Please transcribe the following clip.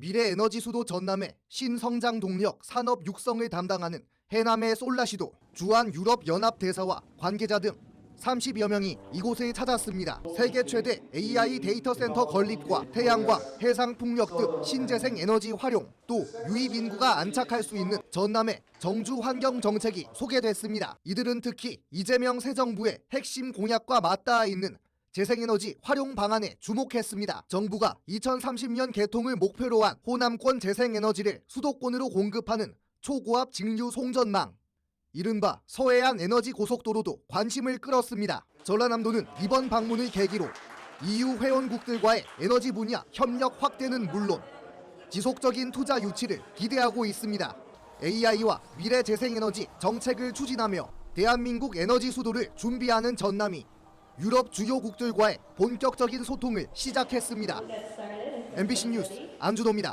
미래 에너지 수도 전남의 신성장 동력 산업 육성을 담당하는 해남의 솔라시도 주한 유럽 연합 대사와 관계자 등 30여 명이 이곳을 찾았습니다. 세계 최대 AI 데이터 센터 건립과 태양광, 해상 풍력 등 신재생 에너지 활용, 또 유입 인구가 안착할 수 있는 전남의 정주 환경 정책이 소개됐습니다. 이들은 특히 이재명 새 정부의 핵심 공약과 맞닿아 있는 재생에너지 활용 방안에 주목했습니다. 정부가 2030년 개통을 목표로 한 호남권 재생에너지를 수도권으로 공급하는 초고압 직류 송전망, 이른바 서해안 에너지 고속도로도 관심을 끌었습니다. 전라남도는 이번 방문을 계기로 EU 회원국들과의 에너지 분야 협력 확대는 물론 지속적인 투자 유치를 기대하고 있습니다. AI와 미래 재생에너지 정책을 추진하며 대한민국 에너지 수도를 준비하는 전남이 유럽 주요국들과의 본격적인 소통을 시작했습니다. MBC 뉴스 안준호입니다.